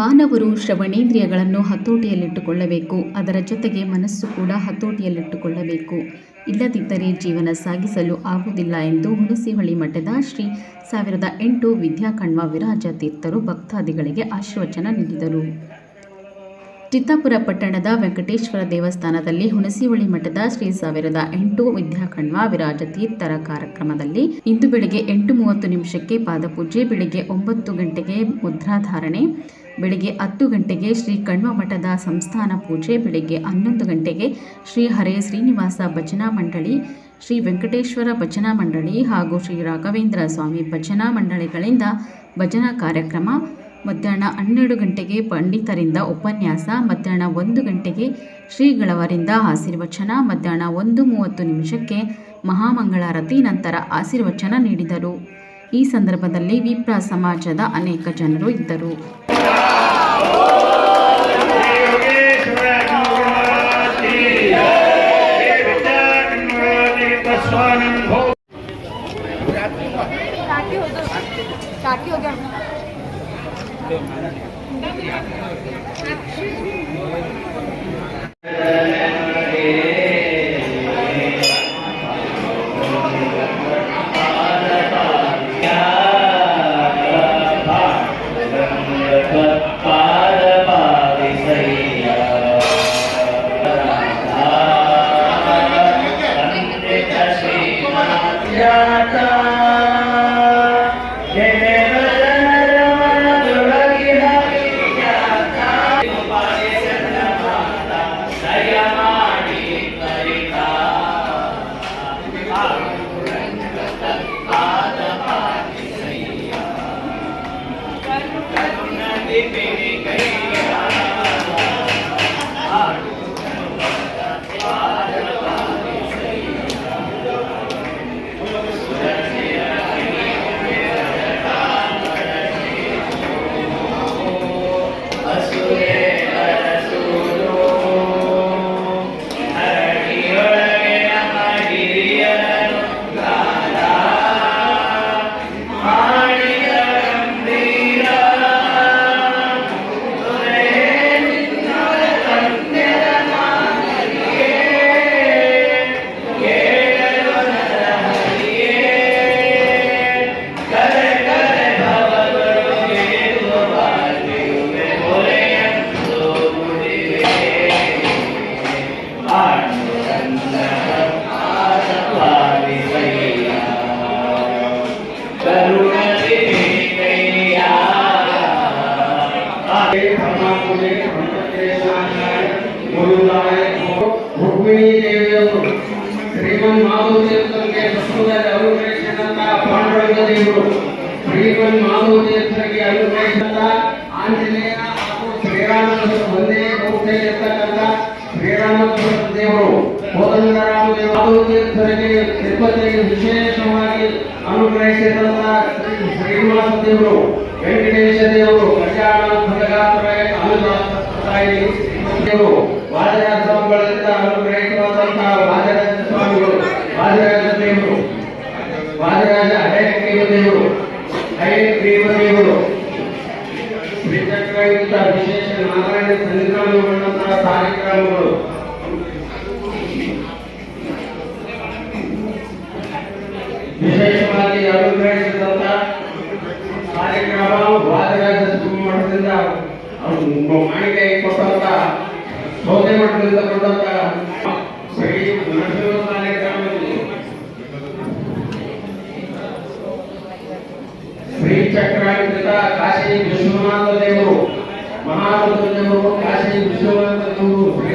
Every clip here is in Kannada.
ಮಾನವರು ಶ್ರವಣೇಂದ್ರಿಯಗಳನ್ನು ಹತೋಟಿಯಲ್ಲಿಟ್ಟುಕೊಳ್ಳಬೇಕು. ಅದರ ಜೊತೆಗೆ ಮನಸ್ಸು ಕೂಡ ಹತೋಟಿಯಲ್ಲಿಟ್ಟುಕೊಳ್ಳಬೇಕು. ಇಲ್ಲದಿದ್ದರೆ ಜೀವನ ಸಾಗಿಸಲು ಆಗುವುದಿಲ್ಲ ಎಂದು ಹುಣಸಿಹೊಳಿ ಮಠದ ಶ್ರೀ ಸಾವಿರದ ಎಂಟು ವಿದ್ಯಾಕಣ್ವ ವಿರಾಜ ತೀರ್ಥರು ಭಕ್ತಾದಿಗಳಿಗೆ ಆಶೀರ್ವಚನ ನೀಡಿದರು. ಚಿತ್ತಾಪುರ ಪಟ್ಟಣದ ವೆಂಕಟೇಶ್ವರ ದೇವಸ್ಥಾನದಲ್ಲಿ ಹುಣಸಿಹೊಳಿ ಮಠದ ಶ್ರೀ ಸಾವಿರದ ಎಂಟು ವಿದ್ಯಾಕಣ್ವ ವಿರಾಜ ತೀರ್ಥರ ಕಾರ್ಯಕ್ರಮದಲ್ಲಿ ಇಂದು ಬೆಳಗ್ಗೆ ಎಂಟು ಮೂವತ್ತು ನಿಮಿಷಕ್ಕೆ ಪಾದಪೂಜೆ, ಬೆಳಗ್ಗೆ ಒಂಬತ್ತು ಗಂಟೆಗೆ ಮುದ್ರಾಧಾರಣೆ ಬೆಳಗ್ಗೆ ಹತ್ತು ಗಂಟೆಗೆ ಶ್ರೀ ಕಣ್ವ ಮಠದ ಸಂಸ್ಥಾನ ಪೂಜೆ, ಬೆಳಿಗ್ಗೆ ಹನ್ನೊಂದು ಗಂಟೆಗೆ ಶ್ರೀ ಹರೇ ಶ್ರೀನಿವಾಸ ಭಜನಾ ಮಂಡಳಿ, ಶ್ರೀ ವೆಂಕಟೇಶ್ವರ ಭಜನಾ ಮಂಡಳಿ ಹಾಗೂ ಶ್ರೀ ರಾಘವೇಂದ್ರ ಸ್ವಾಮಿ ಭಜನಾ ಮಂಡಳಿಗಳಿಂದ ಭಜನಾ ಕಾರ್ಯಕ್ರಮ, ಮಧ್ಯಾಹ್ನ ಹನ್ನೆರಡು ಗಂಟೆಗೆ ಪಂಡಿತರಿಂದ ಉಪನ್ಯಾಸ, ಮಧ್ಯಾಹ್ನ ಒಂದು ಗಂಟೆಗೆ ಶ್ರೀಗಳವರಿಂದ ಆಶೀರ್ವಚನ, ಮಧ್ಯಾಹ್ನ ಒಂದು ಮೂವತ್ತು ನಿಮಿಷಕ್ಕೆ ಮಹಾಮಂಗಳಾರತಿ, ನಂತರ ಆಶೀರ್ವಚನ ನೀಡಿದರು. ಈ ಸಂದರ್ಭದಲ್ಲಿ ವಿಪ್ರ ಸಮಾಜದ ಅನೇಕ ಜನರು ಇದ್ದರು. Hey, hey. ರುಕ್ಮಿಣಿ ದೇವಿಯವರು ಶ್ರೀಮನ್ ಸತ್ವದಲ್ಲಿ ಅನುಗ್ರಹಿಸಿದಂತ ಪಾಂಡುರಂಗ ದೇವರು ಶ್ರೀಮನ್ ದೇವರು ವೆಂಕಟೇಶ ದೇವರು ಕಲ್ಯಾಣ ಅನುದಾನ ಅನುದಾಯಿ ದೇವರು ವಾದರಾಜ ಸ್ವಾಮಿಗಳಿಂದ ಅನುಗ್ರಹಿತವಾದಂತಹ ವಾದರಾಜ ಸ್ವಾಮಿಗಳು ವಾದರಾಜ ದೇವರು ವಾದರಾಜ ಹರೇಗ್ರೀವ ದೇವರು ಹರೇಗ್ರೀವ ದೇವರು ಶ್ರೀಚಕ್ರಯುಕ್ತ ವಿಶೇಷ ನಾರಾಯಣ ಸನ್ನಿಧಾನಗೊಂಡಂತಹ ಕಾರ್ಯಕ್ರಮಗಳು ವಿಶೇಷವಾಗಿ ಅನುಗ್ರಹಿಸಿದಂತ ಕಾರ್ಯಕ್ರಮ ವಾದರಾಜ ಸ್ವಾಮಿ ಮಠದಿಂದ ಅವ್ರು ಮಾಣಿಕೆ ಕೊಟ್ಟಂತ ಸೌದೆ ಮಠದಿಂದ ಕೊಟ್ಟಂತ ಶ್ರೀ ನರಸಿಂಹ ಕಾರ್ಯಕ್ರಮದಲ್ಲಿ ಶ್ರೀ ಚಕ್ರಾಂಕಿತ ಕಾಶಿ ವಿಶ್ವನಾಥ ದೇವರು ಮಹಾರುದ್ರ ದೇವರು ಕಾಶಿ ವಿಶ್ವನಾಥ ದೇವರು ಶ್ರೀ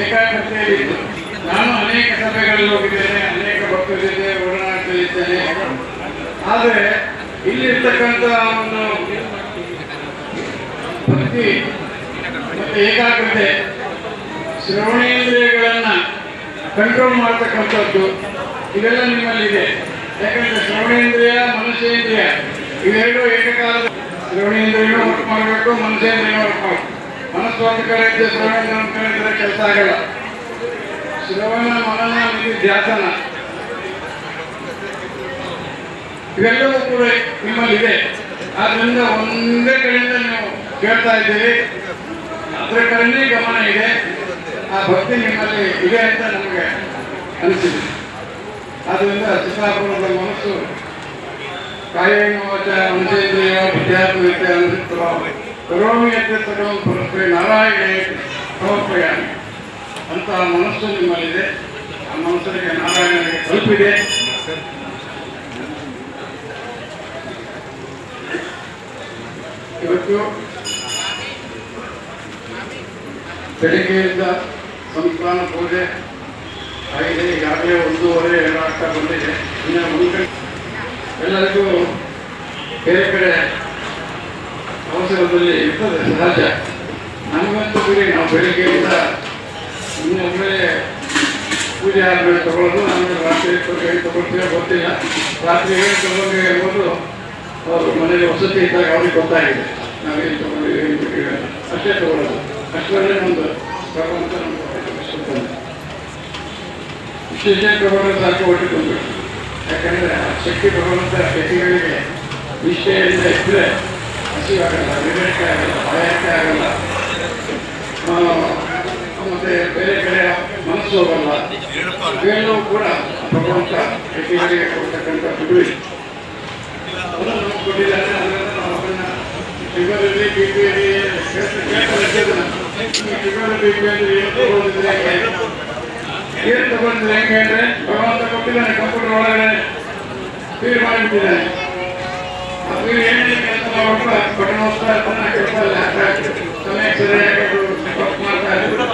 ಏಕಾಗ್ರತೆಯಲ್ಲಿದ್ದು ನಾನು ಅನೇಕ ಸಭೆಗಳಲ್ಲಿ ಹೋಗಿದ್ದೇನೆ, ಅನೇಕ ಭಕ್ತರ ಜೊತೆ ಆದರೆ, ಇಲ್ಲಿರ್ತಕ್ಕಂಥ ಒಂದು ಭಕ್ತಿ ಮತ್ತು ಏಕಾಗ್ರತೆ, ಶ್ರವಣೇಂದ್ರಿಯಗಳನ್ನ ಕಂಟ್ರೋಲ್ ಮಾಡ್ತಕ್ಕಂಥದ್ದು ಇದೆಲ್ಲ ನಿಮ್ಮಲ್ಲಿದೆ. ಯಾಕಂದ್ರೆ ಶ್ರವಣೇಂದ್ರಿಯ ಮನುಷ್ಯೇಂದ್ರಿಯ ಇವೆರಡೂ ಏಕಕಾಲದ ಶ್ರವಣೇಂದ್ರಿಯನೂ ವರ್ಕ್ ಮಾಡಬೇಕು ಮನುಷ್ಯೇಂದ್ರಿಯನೂ ವರ್ಕ್ ಮಾಡಬೇಕು. ಮನಸ್ಸು ಒಂದು ಕಡೆ ಇದ್ದರೆ ಶ್ರವಣ ಒಂದು ಕಡೆ ಕೆಲಸ ಆಗಲ್ಲ. ಶ್ರವಣ ಮನನ ಇದು ಧ್ಯಾಸನ. ಇವೆಲ್ಲವೂ ಕೂಡ ನಿಮ್ಮಲ್ಲಿದೆ. ಆದ್ರಿಂದ ಒಂದೇ ಕಡೆಯಿಂದ ನೀವು ಕೇಳ್ತಾ ಇದ್ದೀರಿ. ಅದರ ಕಡೆನೇ ಗಮನ ಇದೆ. ಆ ಭಕ್ತಿ ನಿಮ್ಮಲ್ಲಿ ಇದೆ ಅಂತ ನಮಗೆ ಅನಿಸಿದೆ. ಆದ್ದರಿಂದ ಚಿತ್ತಾಪುರದ ಮನಸ್ಸು ಕಾಯೇನ ವಾಚ ವಿದ್ಯಾರ್ಥಿ ವಿದ್ಯಾತ್ಮಕ ಅನಿಸುತ್ತೋ ಕರೋಮಿ ಎತ್ತಿರ್ತಕ್ಕಂಥ ಪರಸ್ಪರ ನಾರಾಯಣ ಸಮರ್ಪಯಾಮಿ ಅಂತ ಮನಸ್ಸು ನಿಮ್ಮಲ್ಲಿದೆ. ಆ ಮನಸ್ಸಿಗೆ ನಾರಾಯಣನಿಗೆ ತಲುಪಿದೆ. ಇವತ್ತು ಬೆಳಿಗ್ಗೆಯಿಂದ ಸಂಸ್ಥಾನ ಪೂಜೆ. ಆಗಿದೆ ಈಗಾಗಲೇ ಒಂದೂವರೆ ಎರಡು ಆಗ್ತಾ ಬಂದಿದೆ. ಇನ್ನು ಮುಂದೆ ಎಲ್ಲರಿಗೂ ಬೇರೆ ಕಡೆ ಅವಸರದಲ್ಲಿ ಇರ್ತದೆ ಸಹಜ. ನಮಗಂತೂ ಬಿಡಿ, ನಾವು ಬೆಳಿಗ್ಗೆಯಿಂದ ಇನ್ನು ಒಮ್ಮೆ ಪೂಜೆ ಆದಮೇಲೆ ತಗೊಳ್ಳೋದು. ನಮಗೆ ರಾತ್ರಿ ಹೇಳಿ ತಗೊಳ್ತೀವೋ ಗೊತ್ತಿಲ್ಲ. ರಾತ್ರಿ ಹೇಳಿ ತಗೊಂಡು ಎಂಬುದು ಅವರು ಮನೇಲಿ ವಸತಿ ಇದ್ದಾಗ ಅವ್ರಿಗೆ ಗೊತ್ತಾಗಿದೆ. ನಾವೇನು ತಗೊಂಡಿದ್ದೀವಿ, ಏನು ಬಿಟ್ಟಿಲ್ಲ. ಅಷ್ಟೇ ತಗೊಳ್ಳೋದು. ಅಷ್ಟರಲ್ಲೇ ಒಂದು ಭಗವಂತ ನಮ್ಗೆ. ವಿಶೇಷ ತಗೊಂಡ್ರೆ ಸಾಕು ಯಾಕಂದರೆ ಯಾಕಂದ್ರೆ ಆ ಶಕ್ತಿ ಭಗವಂತ ಶಕ್ತಿಗಳಿಗೆ ನಿಷ್ಠೆಯಿಂದ ಇದ್ದರೆ ವಿವೇಕ ಆಗಲ್ಲ ಭಯಕ್ಕೆ ಆಗಲ್ಲ ಆ, ಮತ್ತೆ ಬೇರೆ ಕಡೆ ಮನಸ್ಸು ಹೋಗಲ್ಲ ಇವೆಲ್ಲವೂ ಕೂಡ ಭಗವಂತ ವ್ಯಕ್ತಿಗಳಿಗೆ ಕೊಡ್ತಕ್ಕಂಥ ಬಿಡುವೆ ಅದನ್ನು ಏನು ತಗೊಂಡಿದ್ರೆ ಹೆಂಗೆ ಏನು ಅಂದ್ರೆ ಭಗವಂತ ಕೊಟ್ಟಿದ್ದಾನೆ ಕಂಪ್ಯೂಟರ್ ಒಳಗಡೆ ಕೆಲಸ ಇಲ್ಲ ಸಮಯಕ್ಕೆ ಸರಿಯಾಗಿ ವರ್ಕ್ ಮಾಡ್ತಾ ಇದ್ರು